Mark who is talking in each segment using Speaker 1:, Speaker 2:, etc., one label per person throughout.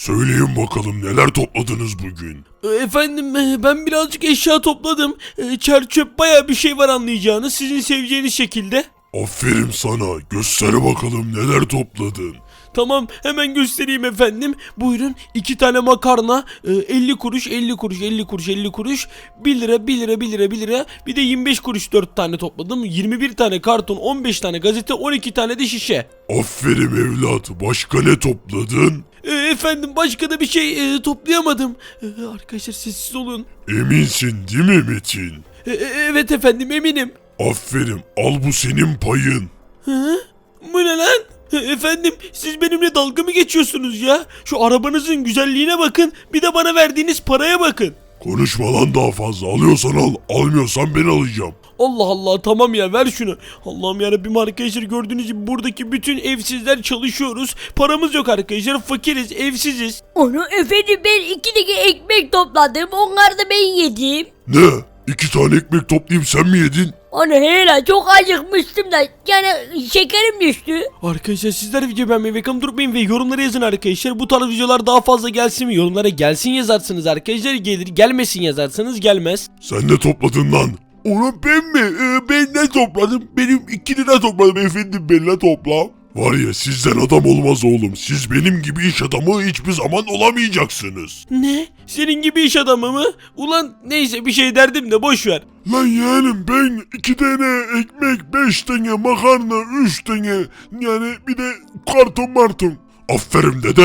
Speaker 1: Söyleyin bakalım neler topladınız bugün?
Speaker 2: E, Efendim e, ben birazcık eşya topladım. E, Çer çöp baya bir şey var anlayacağınız. Sizin seveceğiniz şekilde.
Speaker 1: Aferin sana. Göster bakalım neler topladın.
Speaker 2: Tamam hemen göstereyim efendim. Buyurun iki tane makarna e, 50 kuruş 50 kuruş 50 kuruş 50 kuruş 1 lira 1 lira 1 lira 1 lira bir de 25 kuruş 4 tane topladım. 21 tane karton 15 tane gazete 12 tane de şişe.
Speaker 1: Aferin evlat. Başka ne topladın?
Speaker 2: E, efendim başka da bir şey e, toplayamadım. E, arkadaşlar sessiz olun.
Speaker 1: Eminsin değil mi Metin?
Speaker 2: E, e, evet efendim eminim.
Speaker 1: Aferin. Al bu senin payın.
Speaker 2: Hı? Bu ne lan? E, Efendim siz benimle dalga mı geçiyorsunuz ya? Şu arabanızın güzelliğine bakın bir de bana verdiğiniz paraya bakın.
Speaker 1: Konuşma lan daha fazla. Alıyorsan al. Almıyorsan ben alacağım.
Speaker 2: Allah Allah tamam ya ver şunu. Allah'ım yarabbim arkadaşlar gördüğünüz gibi buradaki bütün evsizler çalışıyoruz. Paramız yok arkadaşlar fakiriz evsiziz.
Speaker 3: Onu efendim ben iki tane ekmek topladım. Onları da ben yedim.
Speaker 1: Ne? İki tane ekmek toplayıp sen mi yedin?
Speaker 3: Onu hele çok acıkmıştım da yani şekerim düştü.
Speaker 2: Arkadaşlar sizler video beğenmeyi ve kanı durmayın ve yorumlara yazın arkadaşlar. Bu tarz videolar daha fazla gelsin mi? Yorumlara gelsin yazarsınız arkadaşlar. Gelir gelmesin yazarsanız gelmez.
Speaker 1: Sen ne topladın lan? Oğlum ben mi? Ee, ben ne topladım? Benim iki lira topladım efendim benimle topla. Var ya sizden adam olmaz oğlum. Siz benim gibi iş adamı hiçbir zaman olamayacaksınız.
Speaker 2: Ne? Senin gibi iş adamı mı? Ulan neyse bir şey derdim de boş ver.
Speaker 1: Lan yeğenim ben iki tane ekmek, beş tane makarna, üç tane yani bir de karton marton. Aferin dede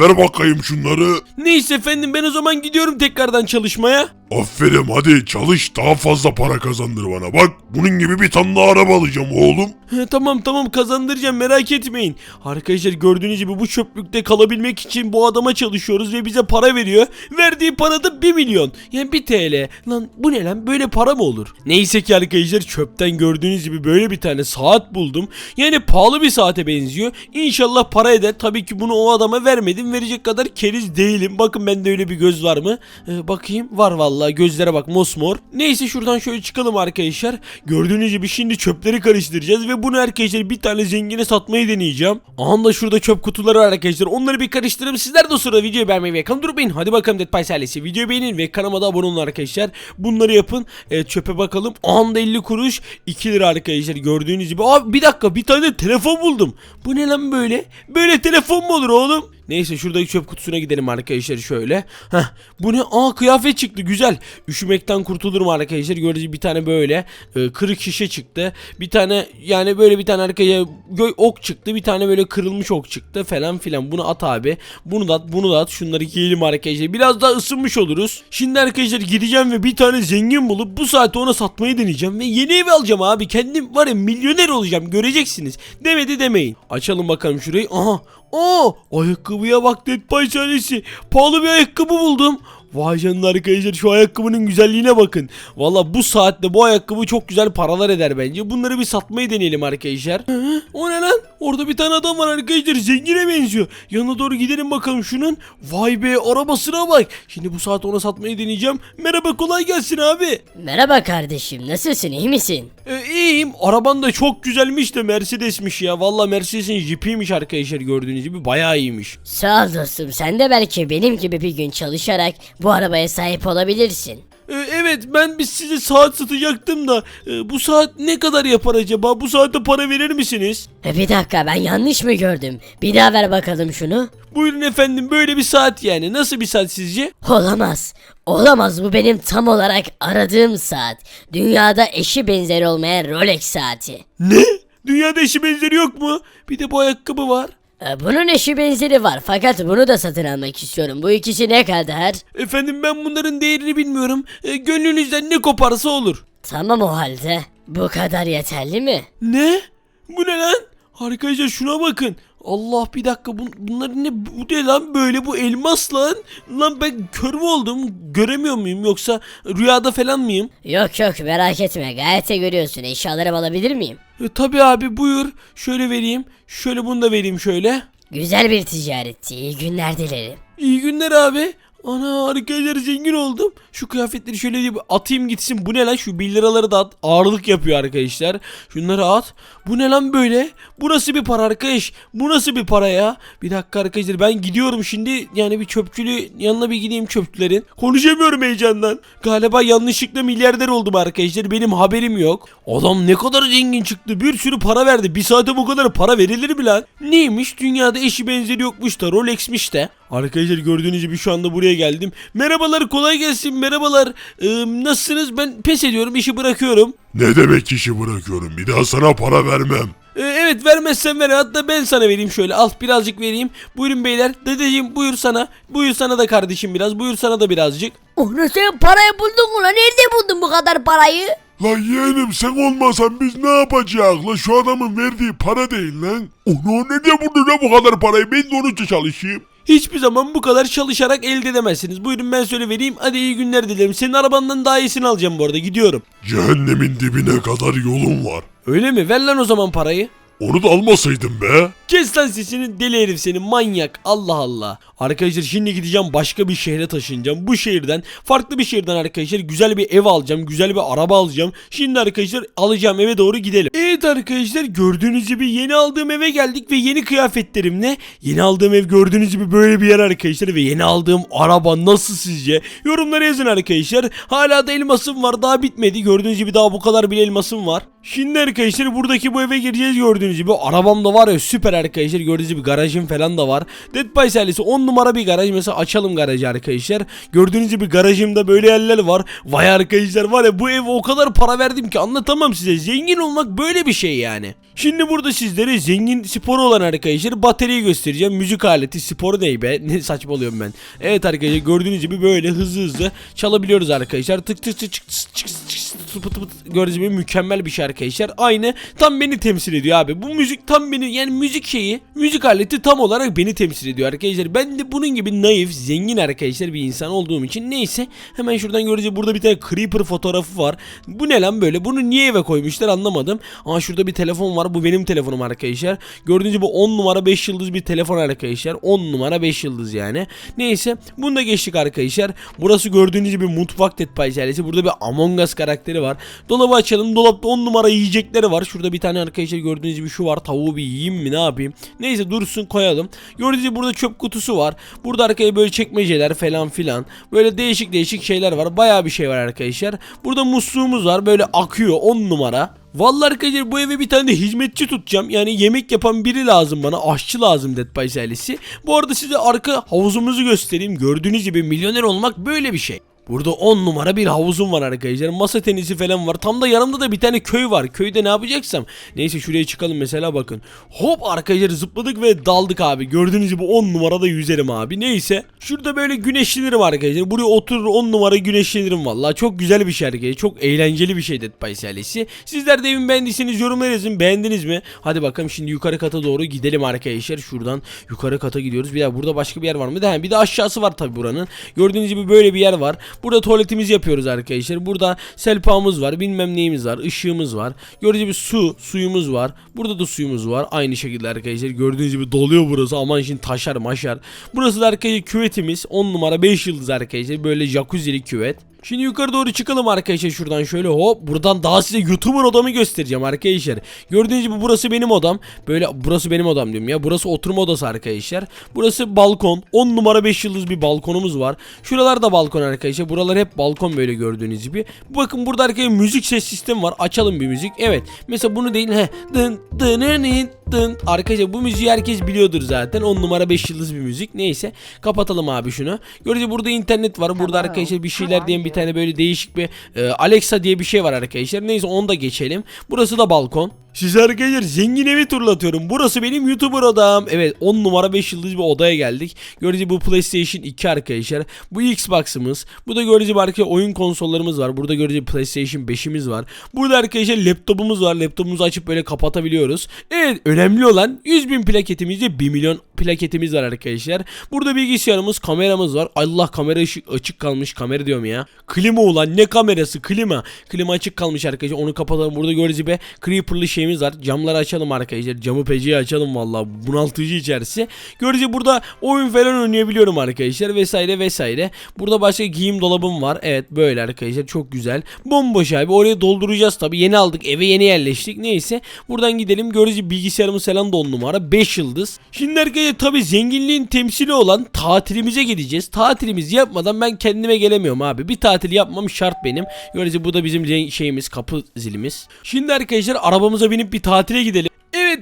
Speaker 1: ver bakayım şunları.
Speaker 2: Neyse efendim ben o zaman gidiyorum tekrardan çalışmaya.
Speaker 1: Aferin hadi çalış daha fazla para kazandır bana. Bak bunun gibi bir tane daha araba alacağım oğlum.
Speaker 2: He, tamam tamam kazandıracağım merak etmeyin. Arkadaşlar gördüğünüz gibi bu çöplükte kalabilmek için bu adama çalışıyoruz ve bize para veriyor. Verdiği para da 1 milyon. Yani 1 TL. Lan bu ne lan böyle para mı olur? Neyse ki arkadaşlar çöpten gördüğünüz gibi böyle bir tane saat buldum. Yani pahalı bir saate benziyor. İnşallah para eder. Tabii ki bunu o adama vermedim. Verecek kadar keriz değilim. Bakın bende öyle bir göz var mı? Ee, bakayım. Var vallahi gözlere bak mosmor. Neyse şuradan şöyle çıkalım arkadaşlar. Gördüğünüz gibi şimdi çöpleri karıştıracağız ve bunu arkadaşlar bir tane zengine satmayı deneyeceğim. Anda şurada çöp kutuları var arkadaşlar. Onları bir karıştırırım. Sizler de o sırada videoyu beğenmeyi ve kanalıma durmayın. Hadi bakalım Dead Pies ailesi. Videoyu beğenin ve kanalıma da abone olun arkadaşlar. Bunları yapın. Evet çöpe bakalım. Anda 50 kuruş 2 lira arkadaşlar gördüğünüz gibi. Abi bir dakika bir tane telefon buldum. Bu ne lan böyle? Böyle telefon mu olur oğlum? Neyse şuradaki çöp kutusuna gidelim arkadaşlar şöyle. Heh, bu ne? Aa kıyafet çıktı güzel. Üşümekten kurtulurum arkadaşlar. Gördüğünüz bir tane böyle e, kırık şişe çıktı. Bir tane yani böyle bir tane arkaya gö- ok çıktı. Bir tane böyle kırılmış ok çıktı falan filan. Bunu at abi. Bunu da at bunu da at. Şunları giyelim arkadaşlar. Biraz daha ısınmış oluruz. Şimdi arkadaşlar gideceğim ve bir tane zengin bulup bu saate ona satmayı deneyeceğim. Ve yeni ev alacağım abi. Kendim var ya milyoner olacağım. Göreceksiniz. Demedi demeyin. Açalım bakalım şurayı. Aha Aa, ayakkabıya bak Dead Pies ailesi. Pahalı bir ayakkabı buldum. Vay canına arkadaşlar şu ayakkabının güzelliğine bakın. Valla bu saatte bu ayakkabı çok güzel paralar eder bence. Bunları bir satmayı deneyelim arkadaşlar. Hı, o ne lan? Orada bir tane adam var arkadaşlar. Zengine benziyor. Yanına doğru gidelim bakalım şunun. Vay be arabasına bak. Şimdi bu saat ona satmayı deneyeceğim. Merhaba kolay gelsin abi.
Speaker 3: Merhaba kardeşim nasılsın iyi misin?
Speaker 2: Ee, iyiyim. Araban da çok güzelmiş de Mercedes'miş ya. Valla Mercedes'in jipiymiş arkadaşlar gördüğünüz gibi. Bayağı iyiymiş.
Speaker 3: Sağ ol dostum sen de belki benim gibi bir gün çalışarak bu arabaya sahip olabilirsin.
Speaker 2: Ee, evet ben biz size saat satacaktım da e, bu saat ne kadar yapar acaba? Bu saatte para verir misiniz?
Speaker 3: E, Bir dakika ben yanlış mı gördüm? Bir daha ver bakalım şunu.
Speaker 2: Buyurun efendim böyle bir saat yani. Nasıl bir saat sizce?
Speaker 3: Olamaz. Olamaz bu benim tam olarak aradığım saat. Dünyada eşi benzeri olmayan Rolex saati.
Speaker 2: Ne? Dünyada eşi benzeri yok mu? Bir de bu ayakkabı var.
Speaker 3: E, Bunun eşi benzeri var fakat bunu da satın almak istiyorum. Bu ikisi ne kadar?
Speaker 2: Efendim ben bunların değerini bilmiyorum. E, gönlünüzden ne koparsa olur.
Speaker 3: Tamam o halde. Bu kadar yeterli mi?
Speaker 2: Ne? Bu ne lan? Arkadaşlar şuna bakın. Allah bir dakika bun, bunlar ne bu ne lan böyle bu elmas lan. Lan ben kör mü oldum? Göremiyor muyum yoksa rüyada falan mıyım?
Speaker 3: Yok yok merak etme gayet de görüyorsun eşyalarımı alabilir miyim?
Speaker 2: E, tabii abi buyur. Şöyle vereyim. Şöyle bunu da vereyim şöyle.
Speaker 3: Güzel bir ticaretti iyi günler dilerim.
Speaker 2: İyi günler abi. Ana arkadaşlar zengin oldum. Şu kıyafetleri şöyle bir atayım gitsin. Bu ne lan? Şu 1 liraları da at. Ağırlık yapıyor arkadaşlar. Şunları at. Bu ne lan böyle? Bu nasıl bir para arkadaş? Bu nasıl bir para ya? Bir dakika arkadaşlar ben gidiyorum şimdi. Yani bir çöpçülü yanına bir gideyim çöpçülerin. Konuşamıyorum heyecandan. Galiba yanlışlıkla milyarder oldum arkadaşlar. Benim haberim yok. Adam ne kadar zengin çıktı. Bir sürü para verdi. Bir saate bu kadar para verilir mi lan? Neymiş? Dünyada eşi benzeri yokmuş da Rolex'miş de. Arkadaşlar gördüğünüz gibi şu anda buraya geldim. Merhabalar kolay gelsin merhabalar. Ee, nasılsınız? Ben pes ediyorum işi bırakıyorum.
Speaker 1: Ne demek işi bırakıyorum bir daha sana para vermem.
Speaker 2: Ee, evet vermezsen ver hatta ben sana vereyim şöyle al birazcık vereyim. Buyurun beyler dedeciğim buyur sana. Buyur sana da kardeşim biraz buyur sana da birazcık.
Speaker 3: Onu sen parayı buldun mu lan? Nerede buldun bu kadar parayı?
Speaker 1: Lan yeğenim sen olmasan biz ne yapacağız lan şu adamın verdiği para değil lan. Onu ne diye buldu ne bu kadar parayı ben de onun için çalışayım.
Speaker 2: Hiçbir zaman bu kadar çalışarak elde edemezsiniz. Buyurun ben söyle vereyim. Hadi iyi günler dilerim. Senin arabandan daha iyisini alacağım bu arada. Gidiyorum.
Speaker 1: Cehennemin dibine kadar yolun var.
Speaker 2: Öyle mi? Ver lan o zaman parayı.
Speaker 1: Onu da almasaydın be.
Speaker 2: Kes lan sesini deli herif seni manyak Allah Allah. Arkadaşlar şimdi gideceğim başka bir şehre taşınacağım. Bu şehirden farklı bir şehirden arkadaşlar güzel bir ev alacağım. Güzel bir araba alacağım. Şimdi arkadaşlar alacağım eve doğru gidelim. Evet arkadaşlar gördüğünüz gibi yeni aldığım eve geldik ve yeni kıyafetlerimle. Yeni aldığım ev gördüğünüz gibi böyle bir yer arkadaşlar ve yeni aldığım araba nasıl sizce? Yorumlara yazın arkadaşlar. Hala da elmasım var daha bitmedi. Gördüğünüz gibi daha bu kadar bir elmasım var. Şimdi arkadaşlar buradaki bu eve gireceğiz gördüğünüz gibi. Arabam da var ya süper arkadaşlar. Gördüğünüz gibi garajım falan da var. Dead by serisi 10 numara bir garaj. Mesela açalım garajı arkadaşlar. Gördüğünüz gibi garajımda böyle yerler var. Vay arkadaşlar var ya bu ev o kadar para verdim ki anlatamam size. Zengin olmak böyle bir şey yani. Şimdi burada sizlere zengin sporu olan arkadaşlar bataryayı göstereceğim. Müzik aleti sporu ne be? Ne saçmalıyorum ben. Evet arkadaşlar gördüğünüz gibi böyle hızlı hızlı çalabiliyoruz arkadaşlar. Tık tık tık tık tık tık tık tık pıt pıt gördüğünüz gibi mükemmel bir şey arkadaşlar. Aynı tam beni temsil ediyor abi. Bu müzik tam beni yani müzik şeyi, müzik aleti tam olarak beni temsil ediyor arkadaşlar. Ben de bunun gibi naif, zengin arkadaşlar bir insan olduğum için neyse hemen şuradan göreceğiz burada bir tane creeper fotoğrafı var. Bu ne lan böyle? Bunu niye eve koymuşlar anlamadım. Aa şurada bir telefon var. Bu benim telefonum arkadaşlar. Gördüğünüz gibi 10 numara 5 yıldız bir telefon arkadaşlar. 10 numara 5 yıldız yani. Neyse bunu da geçtik arkadaşlar. Burası gördüğünüz gibi mutfak Silence'i. Burada bir Among Us karakteri var. Dolabı açalım. Dolapta 10 numara yiyecekleri var. Şurada bir tane arkadaşlar gördüğünüz gibi şu var. Tavuğu bir yiyeyim mi ne yapayım. Neyse dursun koyalım. Gördüğünüz gibi burada çöp kutusu var. Burada arkaya böyle çekmeceler falan filan. Böyle değişik değişik şeyler var. Bayağı bir şey var arkadaşlar. Burada musluğumuz var. Böyle akıyor 10 numara. Vallahi arkadaşlar bu eve bir tane de hizmetçi tutacağım. Yani yemek yapan biri lazım bana. Aşçı lazım Dead by ailesi. Bu arada size arka havuzumuzu göstereyim. Gördüğünüz gibi milyoner olmak böyle bir şey. Burada 10 numara bir havuzum var arkadaşlar. Masa tenisi falan var. Tam da yanımda da bir tane köy var. Köyde ne yapacaksam. Neyse şuraya çıkalım mesela bakın. Hop arkadaşlar zıpladık ve daldık abi. Gördüğünüz gibi 10 numarada yüzerim abi. Neyse. Şurada böyle güneşlenirim arkadaşlar. Buraya oturur 10 numara güneşlenirim valla. Çok güzel bir şey arkadaşlar. Çok eğlenceli bir şey Dead by. Sizler de evimi beğendiyseniz yorumlara yazın. Beğendiniz mi? Hadi bakalım şimdi yukarı kata doğru gidelim arkadaşlar. Şuradan yukarı kata gidiyoruz. Bir daha burada başka bir yer var mı? De, bir de aşağısı var tabi buranın. Gördüğünüz gibi böyle bir yer var. Burada tuvaletimizi yapıyoruz arkadaşlar. Burada selpağımız var. Bilmem neyimiz var. ışığımız var. Gördüğünüz gibi su, suyumuz var. Burada da suyumuz var. Aynı şekilde arkadaşlar. Gördüğünüz gibi doluyor burası. Aman şimdi taşar maşar. Burası da arkadaşlar küvetimiz. 10 numara 5 yıldız arkadaşlar. Böyle jacuzzi'li küvet. Şimdi yukarı doğru çıkalım arkadaşlar şuradan şöyle hop buradan daha size YouTuber odamı göstereceğim arkadaşlar. Gördüğünüz gibi burası benim odam. Böyle burası benim odam diyorum ya. Burası oturma odası arkadaşlar. Burası balkon. 10 numara 5 yıldız bir balkonumuz var. Şuralar da balkon arkadaşlar. Buralar hep balkon böyle gördüğünüz gibi. Bakın burada arkadaşlar müzik ses sistemi var. Açalım bir müzik. Evet. Mesela bunu değil. He. Dın dın dın dın. Arkadaşlar bu müziği herkes biliyordur zaten. 10 numara 5 yıldız bir müzik. Neyse. Kapatalım abi şunu. Gördüğünüz gibi burada internet var. Burada arkadaşlar bir şeyler diyen bir tane böyle değişik bir e, Alexa diye bir şey var arkadaşlar. Neyse onu da geçelim. Burası da balkon. Size arkadaşlar zengin evi turlatıyorum. Burası benim YouTuber odam. Evet 10 numara 5 yıldız bir odaya geldik. Gördüğünüz bu PlayStation 2 arkadaşlar. Bu Xbox'ımız. Bu da gördüğünüz gibi oyun konsollarımız var. Burada gördüğünüz gibi PlayStation 5'imiz var. Burada arkadaşlar laptopumuz var. Laptopumuzu açıp böyle kapatabiliyoruz. Evet önemli olan 100 bin plaketimizde 1 milyon plaketimiz var arkadaşlar. Burada bilgisayarımız, kameramız var. Allah kamera ışık açık kalmış. Kamera diyorum ya. Klima ulan ne kamerası klima. Klima açık kalmış arkadaşlar. Onu kapatalım. Burada gördüğünüz gibi Creeper'lı şeyimiz şeyimiz var. Camları açalım arkadaşlar. Camı peciyi açalım vallahi bunaltıcı içerisi. Görece burada oyun falan oynayabiliyorum arkadaşlar vesaire vesaire. Burada başka giyim dolabım var. Evet böyle arkadaşlar çok güzel. Bomboş abi oraya dolduracağız tabi. Yeni aldık eve yeni yerleştik. Neyse buradan gidelim. Görece bilgisayarımız falan da on numara. 5 yıldız. Şimdi arkadaşlar tabi zenginliğin temsili olan tatilimize gideceğiz. Tatilimizi yapmadan ben kendime gelemiyorum abi. Bir tatil yapmam şart benim. Görece bu da bizim şeyimiz kapı zilimiz. Şimdi arkadaşlar arabamıza binip bir tatile gidelim.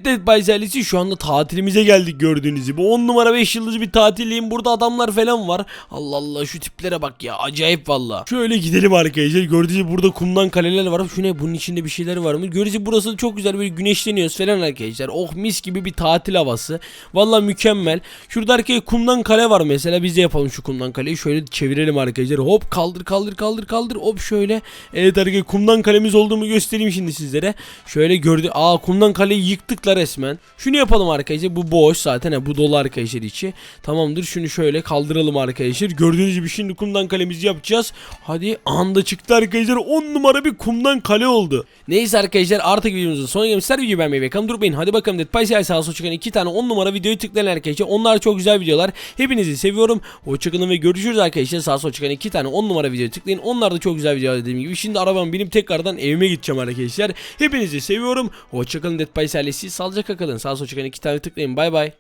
Speaker 2: Evet Zellisi şu anda tatilimize geldik gördüğünüz gibi. 10 numara 5 yıldız bir tatildeyim burada adamlar falan var. Allah Allah şu tiplere bak ya. Acayip valla. Şöyle gidelim arkadaşlar. Gördüğünüz gibi burada kumdan kaleler var. Şu ne? Bunun içinde bir şeyler var mı? Gördüğünüz gibi burası çok güzel. Böyle güneşleniyoruz falan arkadaşlar. Oh mis gibi bir tatil havası. Valla mükemmel. Şurada arkaya kumdan kale var mesela. Biz de yapalım şu kumdan kaleyi. Şöyle çevirelim arkadaşlar. Hop kaldır kaldır kaldır kaldır. Hop şöyle. Evet arkadaşlar kumdan kalemiz olduğumu göstereyim şimdi sizlere. Şöyle gördü aa kumdan kaleyi yıktıklar resmen. Şunu yapalım arkadaşlar bu boş zaten ha, bu dolu arkadaşlar içi. Tamamdır şunu şöyle kaldıralım arkadaşlar. Gördüğünüz gibi şimdi kumdan kalemizi yapacağız. Hadi anda çıktı arkadaşlar. 10 numara bir kumdan kale oldu. Neyse arkadaşlar artık videomuzun sonuna gelmişler videoyu beğenmeyi ve durmayın Hadi bakalım Dead Siyah sağa sola çıkan 2 tane 10 numara videoyu tıklayın arkadaşlar. Onlar çok güzel videolar. Hepinizi seviyorum. Hoşçakalın ve görüşürüz arkadaşlar. Sağa sola çıkan 2 tane 10 numara videoyu tıklayın. Onlar da çok güzel videolar dediğim gibi. Şimdi arabamı binip tekrardan evime gideceğim arkadaşlar. Hepinizi seviyorum. Hoşçakalın Dead by Siyah sağlıcakla kalın. Sağa sola çıkan 2 tane tıklayın. Bay bay